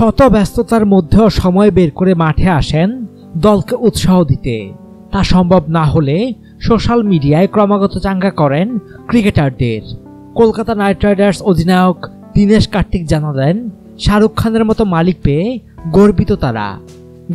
শত ব্যস্ততার মধ্যেও সময় বের করে মাঠে আসেন দলকে উৎসাহ দিতে। তা সম্ভব না হলে সোশ্যাল মিডিয়ায় ক্রমাগত চাঙ্গা করেন ক্রিকেটারদের। কলকাতা নাইট রাইডার্স অধিনায়ক দীনেশ কার্তিক জানালেন, শাহরুখ খানের মতো মালিক পেয়ে গর্বিত তারা।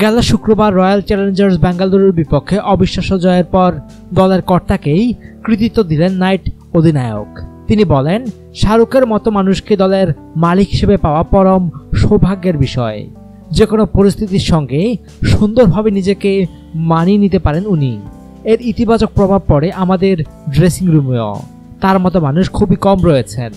গেল শুক্রবার রয়্যাল চ্যালেঞ্জার্স বেঙ্গালুরুর বিপক্ষে অবিশ্বাস্য জয়ের পর দলের কর্তাকেই কৃতিত্ব দিলেন নাইট অধিনায়ক। তিনি বলেন, শাহরুখের মতো মানুষকে দলের মালিক হিসেবে পাওয়া পরম সৌভাগ্যের বিষয়। যে কোনো পরিস্থিতির সঙ্গে সুন্দরভাবে নিজেকে মানিয়ে নিতে পারেন উনি। এর ইতিবাচক প্রভাব পড়ে আমাদের ড্রেসিং রুমেও তার মতো মানুষ খুবই কম রয়েছেন।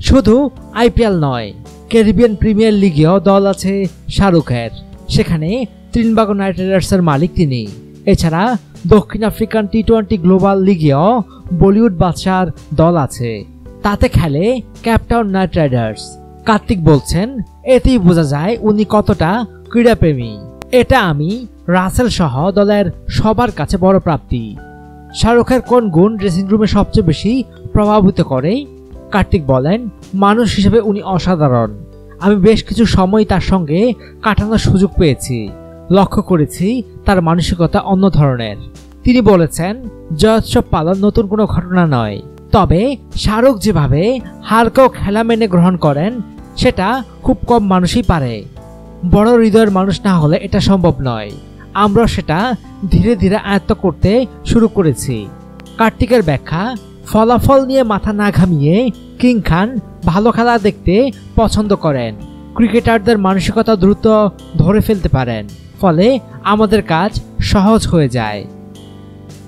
শুধু আইপিএল নয়, ক্যারিবিয়ান প্রিমিয়ার লিগেও দল আছে শাহরুখের। সেখানে ত্রিনবাগো নাইট রাইডার্সের মালিক তিনি। এছাড়া দক্ষিণ আফ্রিকান টি টোয়েন্টি গ্লোবাল লিগেও বলিউড বাদশার দল আছে। তাতে খেলে ক্যাপটাউন নাইট রাইডার্স। কার্তিক বলছেন, এতেই বোঝা যায় উনি কতটা ক্রীড়াপ্রেমী। এটা আমি রাসেল সহ দলের সবার কাছে বড় প্রাপ্তি। শাহরুখের কোন গুণ ড্রেসিং রুমে সবচেয়ে বেশি প্রভাবিত করে? কার্তিক বলেন, মানুষ হিসেবে উনি অসাধারণ। আমি বেশ কিছু সময় তার সঙ্গে কাটানোর সুযোগ পেয়েছি। লক্ষ্য করেছি তার মানসিকতা অন্য ধরনের। তিনি বলেছেন জয়োৎসব পালন নতুন কোনো ঘটনা নয়। তবে শাহরুখ যেভাবে হালকাও খেলা মেনে গ্রহণ করেন, সেটা খুব কম মানুষই পারে। বড় হৃদয়ের মানুষ না হলে এটা সম্ভব নয়। আমরা সেটা ধীরে ধীরে আয়ত্ত করতে শুরু করেছি। কার্তিকের ব্যাখ্যা, ফলাফল নিয়ে মাথা না ঘামিয়ে কিং খান ভালো খেলা দেখতে পছন্দ করেন। ক্রিকেটারদের মানসিকতা দ্রুত ধরে ফেলতে পারেন, ফলে আমাদের কাজ সহজ হয়ে যায়।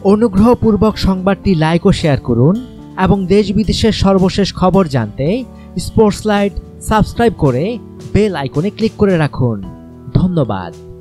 অনুগ্রহপূর্বক সংবাদটি লাইক ও শেয়ার করুন। এবং দেশ বিদেশের সর্বশেষ খবর জানতে স্পোর্টস লাইট সাবস্ক্রাইব করে বেল আইকনে ক্লিক করে রাখুন। ধন্যবাদ।